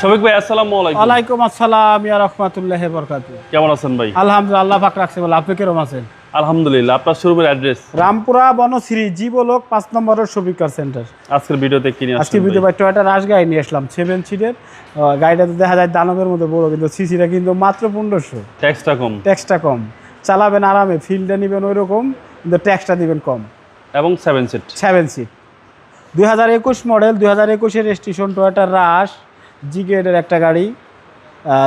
শফিক ভাই আসসালামু আলাইকুম। ওয়ালাইকুম আসসালাম ইয়া রহমাতুল্লাহ বরকাত কেমন আছেন ভাই? আলহামদুলিল্লাহ আল্লাহ পাক রাখছে বলে আপনি কিরম আছেন? আলহামদুলিল্লাহ আপনার শোরুমের অ্যাড্রেস? রামপুরা বনশ্রী জীবলোক পাঁচ নম্বরের সবিকার সেন্টার। আজকের ভিডিওতে কি নিয়ে আজকে ভিডিও বাই টয়টা রাশ গাড়ি নিয়ে আসলাম সেভেন সিটের গাড়িটাতে দেখা যায় দানবের মধ্যে বড় কিন্তু সিসিটা কিন্তু মাত্র পনেরোশো। ট্যাক্সটা কম? ট্যাক্সটা কম। চালাবেন আরামে ফিল্ডে নেবেন ওই রকম কিন্তু ট্যাক্সটা দিবেন কম। এবং সেভেন সিট সেভেন সিট দুই হাজার একুশ মডেল দুই হাজার একুশের স্টেশন টয়োটার রাশ জি গ্রেডের একটা গাড়ি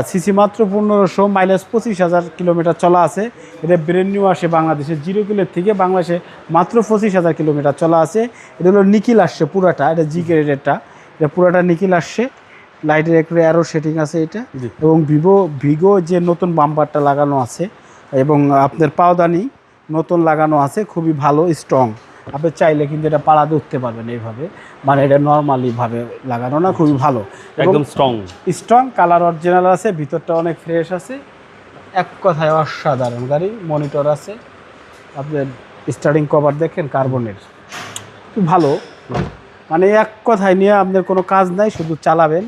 সিসি মাত্র পনেরোশো মাইলেজ পঁচিশ হাজার কিলোমিটার চলা আছে। এটা ব্রেন নিউ আসে বাংলাদেশে জিরো কিলোর থেকে বাংলাদেশে মাত্র পঁচিশ হাজার কিলোমিটার চলা আছে। এটা হলো নিকিল আসছে পুরাটা এটা জি গ্রেডেরটা এটা পুরাটা নিকিল আসছে। লাইটের একটু অ্যারো সেটিং আছে এটা। এবং ভিভো ভিগো যে নতুন বাম্পারটা লাগানো আছে এবং আপনার পাওদানি নতুন লাগানো আছে খুবই ভালো স্ট্রং আপনি চাইলে কিন্তু এটা পাড়াতে উঠতে পারবেন এইভাবে। মানে এটা নর্মালি ভাবে লাগানো না খুবই ভালো। একদম স্ট্রং স্ট্রং কালার অরিজিনাল আছে ভিতরটা অনেক ফ্রেশ আছে। এক কথায় অসাধারণ গাড়ি মনিটর আছে। আপনার স্টার্টিং কভার দেখেন কার্বনের খুব ভালো। মানে এক কথায় নিয়ে আপনার কোনো কাজ নাই শুধু চালাবেন।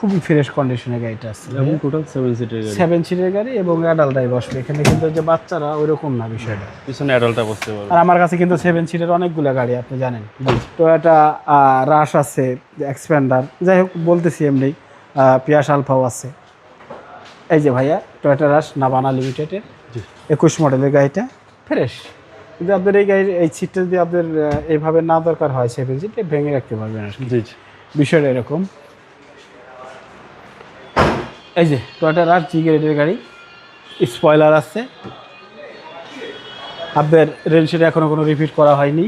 খুবই ফ্রেশ কন্ডিশনে গাড়িটা আছে। এবং টোটাল সেভেন সিটের গাড়ি। সেভেন সিটের গাড়ি এবং অ্যাডাল্টাই বসবে। এখানে কিন্তু যে বাচ্চারা ওইরকম না বিষয়টা। পিছনে অ্যাডাল্টটা বসতে পারবে। আর আমার কাছে কিন্তু সেভেন সিটের অনেকগুলো গাড়ি আপনি জানেন। তো টয়োটা রাশ আছে এক্সপ্যান্ডার যাই হোক বলতেছি এমনি পিয়াস আলফাও আছে। এই যে ভাইয়া টয়োটা রাশ নাবানা লিমিটেডের। একুশ মডেলের গাড়িটা। ফ্রেশ কিন্তু আপনার এই গাড়ির এই সিটটা যদি আপনার এইভাবে না দরকার হয় সেভেন সিট ভেঙে রাখতে পারবেন আর বিষয়টা এরকম। এই যে টয়োটা রাশ জি গ্রেডের গাড়ি। স্পয়লার আছে। আপনার রেলসেট এখনও কোনো রিপিট করা হয়নি।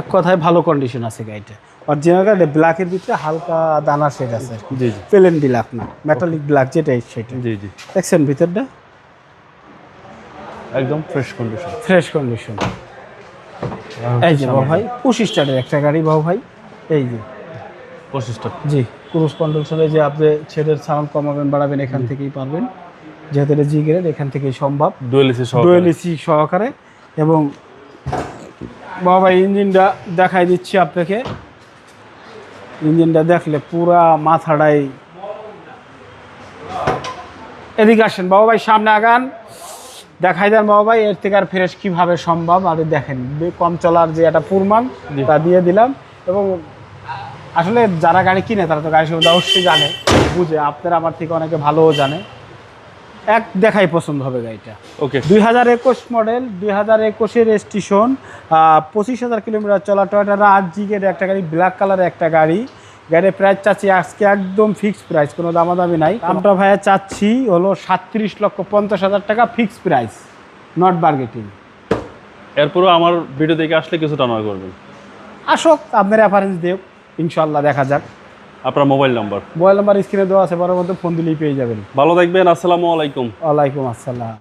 এক কথায় ভালো কন্ডিশন আছে গাড়িটা। অরিজিনাল গাড়ি ব্ল্যাকের ভিতরে হালকা দানা শেড আছে আর জি জি। প্লেন ব্ল্যাক না মেটালিক ব্ল্যাক যেটাই সেটা জি জি। দেখছেন ভিতরটা? একদম ফ্রেশ কন্ডিশন ফ্রেশ কন্ডিশন এই যে বাবু ভাই পঁচিশ স্টারের একটা গাড়ি বাবু ভাই। এই যে। পঁচিশটা জি। ক্রুজ কন্ট্রোল যে আপনি ছেলের সাউন্ড কমাবেন বাড়াবেন এখান থেকেই পারবেন। যেহেতু এটা জি গ্রেড এখান থেকেই সম্ভব। ডুয়েল এসি এসি সহকারে। এবং বাবা ইঞ্জিনটা দেখাই দিচ্ছি আপনাকে। ইঞ্জিনটা দেখলে পুরা মাথাটাই। এদিকে আসেন বাবা ভাই সামনে আগান। দেখাই দেন বাবা ভাই এর থেকে আর ফ্রেশ কীভাবে সম্ভব আর দেখেন কম চলার যে একটা পুরমান। তা দিয়ে দিলাম। এবং আসলে যারা গাড়ি কিনে তারা তো গাড়ি সম্বন্ধে অবশ্যই জানে বুঝে আপনারা আমার থেকে অনেকে ভালোও জানে। এক দেখাই পছন্দ হবে গাড়িটা। ওকে দুই হাজার একুশ মডেল দুই হাজার একুশের স্টেশন পঁচিশ হাজার কিলোমিটার চলা টয়টা আট জিগের একটা গাড়ি ব্ল্যাক কালারের একটা গাড়ি। গাড়ির প্রাইস চাচ্ছি আজকে একদম ফিক্সড প্রাইস কোনো দামাদামি নাই। আমরা ভাইয়া চাচ্ছি হলো সাতত্রিশ লক্ষ পঞ্চাশ হাজার টাকা ফিক্সড প্রাইস নট বার্গেটিং এরপরও আমার ভিডিও দেখে আসলে কিছুটা টানার করবেন। আসক আপনার রেফারেন্স দেব ইনশাল্লাহ দেখা যাক। আপনার মোবাইল নাম্বার? মোবাইল নাম্বার স্ক্রিনে দেওয়া আছে মধ্যে ফোন দিলেই পেয়ে যাবেন। ভালো থাকবেন আসসালামু আলাইকুম। ওয়ালাইকুম আসসালাম।